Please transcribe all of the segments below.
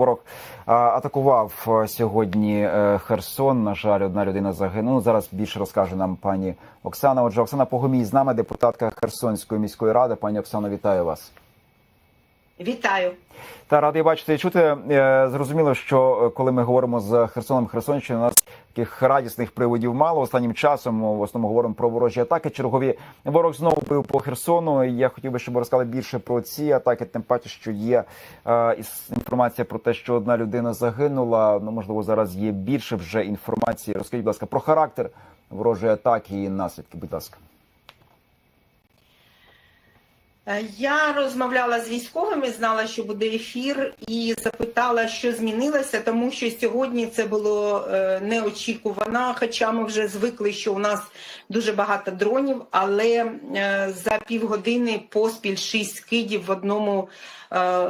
ворог атакував сьогодні е, Херсон. На жаль, одна людина загинула. Ну, Зараз більше розкаже нам пані Оксана. Отже, Оксана Погомій з нами, депутатка Херсонської міської ради. Пані Оксано, вітаю вас. Вітаю. Та радий бачити і чути. Е, Зрозуміло, що е, коли ми говоримо з Херсоном Херсонщини, у нас таких радісних приводів мало. Останнім часом в основному говоримо про ворожі атаки. Чергові ворог знову бив по Херсону. Я хотів би, щоб ви розказали більше про ці атаки. Тим паче, що є е, інформація про те, що одна людина загинула. Ну можливо, зараз є більше вже інформації. Розкажіть, будь ласка, про характер ворожої атаки і наслідки. Будь ласка. Е, Я розмовляла з військовими, знала, що буде ефір, і запитала, що змінилося, тому що сьогодні це було е, неочікувано. Хоча ми вже звикли, що у нас дуже багато дронів, але е, за півгодини поспіль шість скидів в одному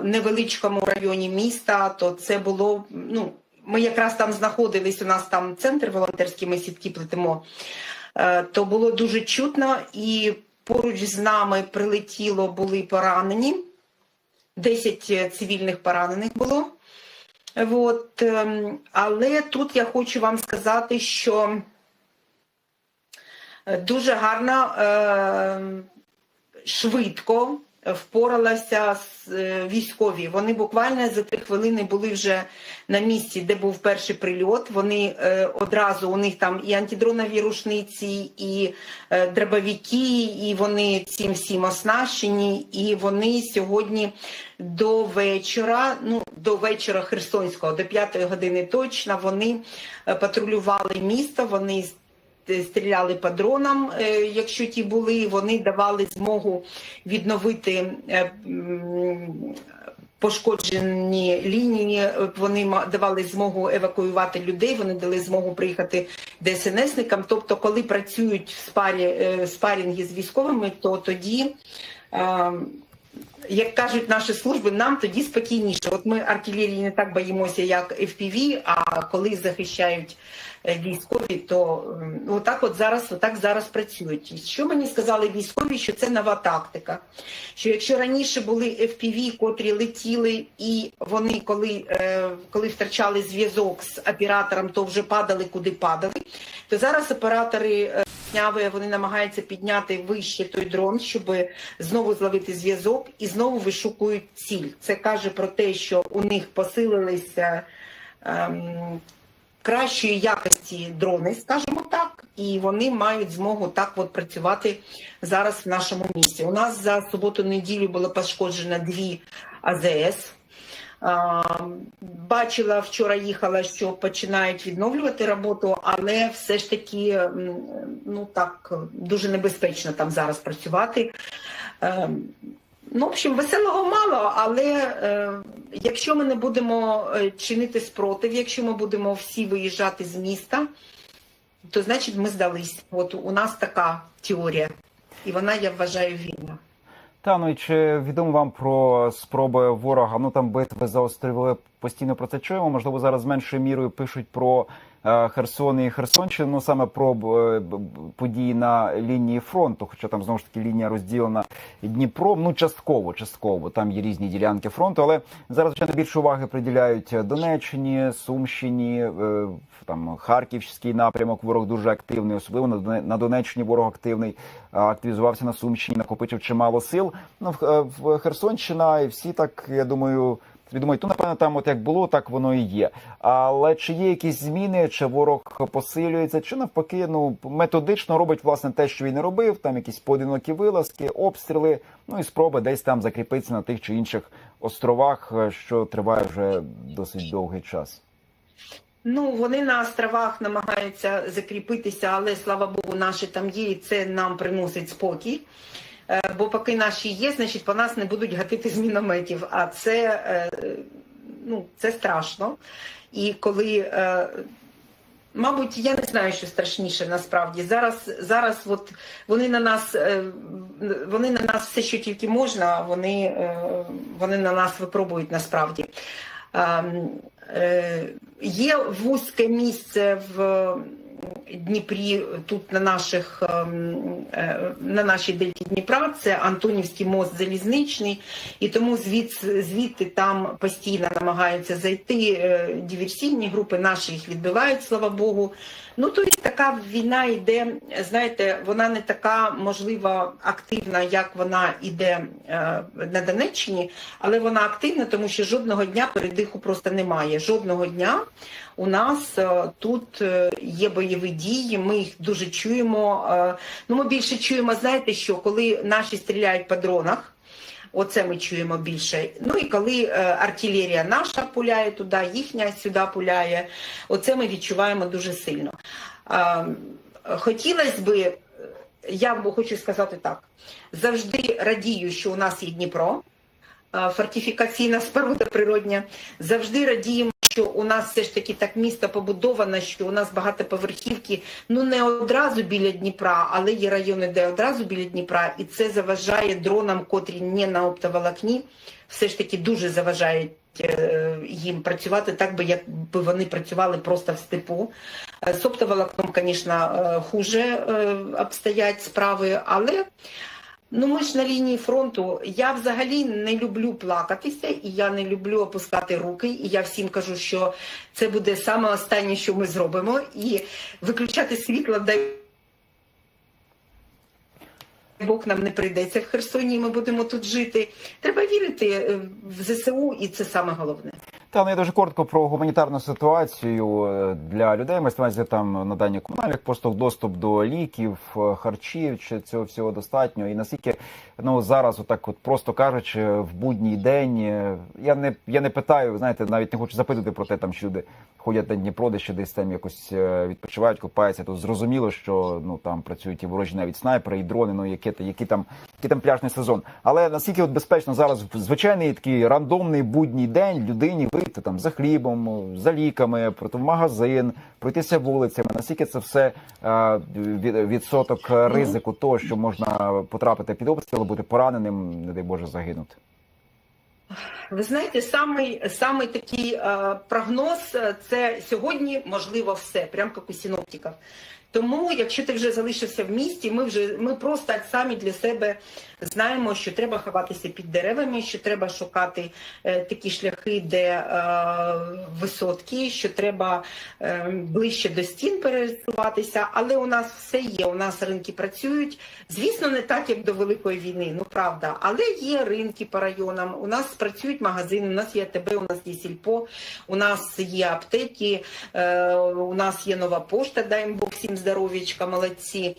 невеличкому районі міста. То це було ну. Ми якраз там знаходились. У нас там центр волонтерський, ми сітки плетемо. То було дуже чутно і. Поруч з нами прилетіло, були поранені. 10 цивільних поранених було. От, ем, але тут я хочу вам сказати, що е, дуже гарно, е, швидко впоралися з е, військові. Вони буквально за три хвилини були вже на місці, де був перший прильот. Вони е, одразу у них там і антидронові рушниці, і е, дробовики, і вони цим всім оснащені. І вони сьогодні до вечора, ну до вечора Херсонського, до п'ятої години точно, вони патрулювали місто. Вони стріляли по дронам, е, якщо ті були, вони давали змогу відновити е, пошкоджені лінії. е, Вони давали змогу евакуювати людей. Вони дали змогу приїхати ДСНСникам. Тобто, коли працюють в спарі е, спарінги з військовими, то тоді. е, Як кажуть наші служби, нам тоді спокійніше. От ми артилерії не так боїмося, як FPV, а коли захищають е, військові, то отак от зараз, отак зараз працюють. І Що мені сказали військові, що це нова тактика. Що якщо раніше були FPV, котрі летіли, і вони, коли, е, коли втрачали зв'язок з оператором, то вже падали куди падали, то зараз оператори е, вони намагаються підняти вище той дрон, щоб знову зловити зв'язок і знову вишукують ціль. Це каже про те, що у них посилилися ем, кращої якості дрони, скажімо так, і вони мають змогу так от працювати зараз в нашому місті. У нас за суботу-неділю було пошкоджено дві АЗС. Бачила вчора, їхала, що починають відновлювати роботу, але все ж таки, ну так дуже небезпечно там зараз працювати. Е, Ну, в общем, веселого мало, але е, якщо ми не будемо е, чинити спротив, якщо ми будемо всі виїжджати з міста, то значить ми здались. От у нас така теорія, і вона, я вважаю, вільна. Та ну і чи відомо вам про спроби ворога? Ну там битви заострювали постійно про це чуємо. Можливо, зараз меншою мірою пишуть про Херсон і Херсонщину, ну саме про е, події на лінії фронту. Хоча там знову ж таки лінія розділена Дніпром. Ну частково, частково там є різні ділянки фронту, але зараз звичайно більше уваги приділяють Донеччині, Сумщині, е, там Харківський напрямок. Ворог дуже активний, особливо на Донеччині. Ворог активний активізувався на Сумщині, накопичив чимало сил. Ну е, в Херсонщина, і всі так я думаю. Собі Думають, ну напевно, там от як було, так воно і є. Але чи є якісь зміни, чи ворог посилюється, чи навпаки, ну методично робить власне те, що він і робив, там якісь поодинокі вилазки, обстріли, ну і спроби десь там закріпитися на тих чи інших островах, е, що триває вже досить довгий час. Ну, вони на островах намагаються закріпитися, але слава Богу, наші там є, і це нам приносить спокій. Е, Бо поки наші є, значить по нас не будуть гатити з мінометів. А це, е, ну, це страшно. І коли, е, мабуть, я не знаю, що страшніше насправді. Зараз, зараз от вони на нас, вони на нас все, що тільки можна, вони, вони на нас випробують насправді. Ем, Є вузьке місце в Дніпрі, тут на наших ем, е, на нашій дельті Дніпра, це Антонівський мост залізничний, і тому звідси звідти там постійно намагаються зайти е, диверсійні групи. Наші їх відбивають, слава Богу. Ну тобто така війна йде. Знаєте, вона не така можливо активна, як вона йде е, на Донеччині, але вона активна, тому що жодного дня передиху просто немає. Жодного дня у нас тут є бойові дії. Ми їх дуже чуємо. Е, Ну, ми більше чуємо, знаєте, що коли наші стріляють по дронах. Оце ми чуємо більше. Ну і коли е, артилерія наша пуляє туди, їхня сюди пуляє, оце ми відчуваємо дуже сильно. Е, хотілося би, я хочу сказати так: завжди радію, що у нас є Дніпро, е, фортифікаційна споруда природня. Завжди радіємо, що у нас все ж таки так місто побудовано, що у нас багатоповерхівки, ну не одразу біля Дніпра, але є райони, де одразу біля Дніпра, і це заважає дронам, котрі не на оптоволокні, все ж таки дуже заважають. е, Їм працювати так, би якби вони працювали просто в степу. Е, З оптоволокном, звісно, е, хуже обстоять справи, але Ну, ми ж на лінії фронту. Я взагалі не люблю плакатися, і я не люблю опускати руки. І я всім кажу, що це буде саме останнє, що ми зробимо, і виключати світло, дай Бог нам не прийдеться в Херсоні. Ми будемо тут жити. Треба вірити е, в ЗСУ, і це саме головне. Та ну я дуже коротко про гуманітарну ситуацію е, для людей. Ми увазі там надання комунальних послуг, доступ до ліків, е, харчів. Чи цього всього достатньо? І наскільки ну зараз, отак, от просто кажучи, в будній день е, я не я не питаю, знаєте, навіть не хочу запитати про те, там що люди ходять на Дніпро, де ще десь там якось відпочивають, купаються. То зрозуміло, що ну там працюють і ворожі навіть снайпери, і дрони. Ну які які там який там пляжний сезон. Але наскільки от безпечно зараз звичайний такий рандомний будній день людині вийти там за хлібом, за ліками, пройти в магазин, пройтися вулицями. Наскільки це все е, від- відсоток ризику того, що можна потрапити під обстріл, бути пораненим, не дай Боже, загинути. Ви знаєте, самий, самий такий е, прогноз е, це сьогодні можливо все, прямо як у синоптиків. Тому, якщо ти вже залишився в місті, ми вже ми просто самі для себе знаємо, що треба ховатися під деревами, що треба шукати е, такі шляхи, де е, висотки, що треба е, ближче до стін пересуватися. Але у нас все є. У нас ринки працюють. Звісно, не так, як до Великої війни, ну правда, але є ринки по районам. У нас працюють магазини, у нас є АТБ, у нас є сільпо, у нас є аптеки, е, у нас є нова пошта, дай їм Бог всім здоров'ячка, молодці.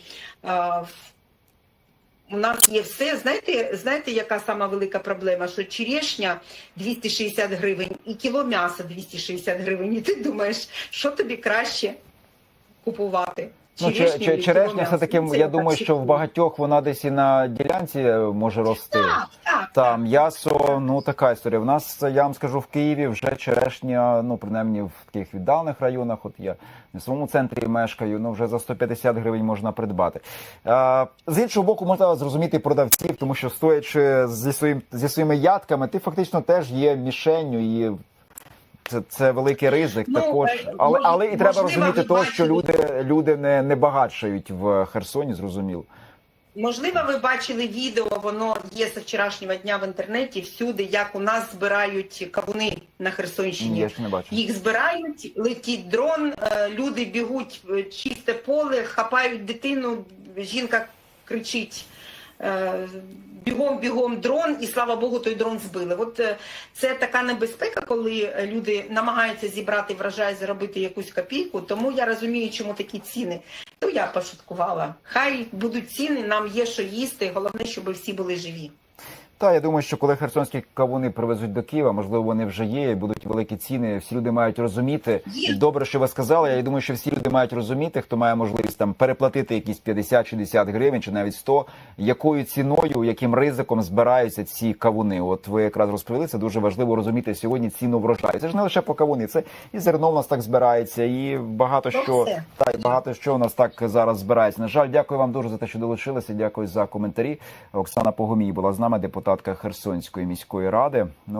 У нас є все. Знаєте, знаєте, яка сама велика проблема? Що черешня 260 гривень і кіло м'яса 260 гривень. І ти думаєш, що тобі краще купувати? Ну, че- Черешню че- чи черешня все таки, я думаю, що в багатьох вона десь і на ділянці е, може рости. Так, так, Та м'ясо, ну така історія. В нас я вам скажу в Києві вже черешня, ну принаймні в таких віддалених районах. От я не в своєму центрі мешкаю, ну вже за 150 гривень можна придбати. А, з іншого боку, можна зрозуміти продавців, тому що стоячи зі своїм зі своїми ядками, ти фактично теж є мішенню і. Це, це великий ризик Ну, також, е, але але і треба розуміти ви що люди люди не, не багатшають в Херсоні, зрозуміло. Можливо, ви бачили відео, воно є з вчорашнього дня в інтернеті всюди, як у нас збирають кавуни на Херсонщині. Я ще не бачу. Їх збирають, летить дрон, е, люди бігуть в чисте поле, хапають дитину, жінка кричить. е, Бігом, бігом дрон, і слава Богу, той дрон збили. От е, це така небезпека, коли е, люди намагаються зібрати врожай, заробити якусь копійку. Тому я розумію, чому такі ціни. То я пошуткувала. Хай будуть ціни, нам є що їсти. Головне, щоб всі були живі. Та я думаю, що коли херсонські кавуни привезуть до Києва, можливо, вони вже є, і будуть великі ціни. Всі люди мають розуміти. І добре, що ви сказали. Я думаю, що всі люди мають розуміти, хто має можливість там переплатити якісь 50-60 гривень чи навіть 100, якою ціною, яким ризиком збираються ці кавуни. От ви якраз розповіли, це дуже важливо розуміти сьогодні ціну врожаю. Це ж не лише по кавуни, це і зерно в нас так збирається, і багато То що все. та й багато що у нас так зараз збирається. На жаль, дякую вам дуже за те, що долучилися. Дякую за коментарі. Оксана Погомій була з нами, депутатка Херсонської міської ради. Ну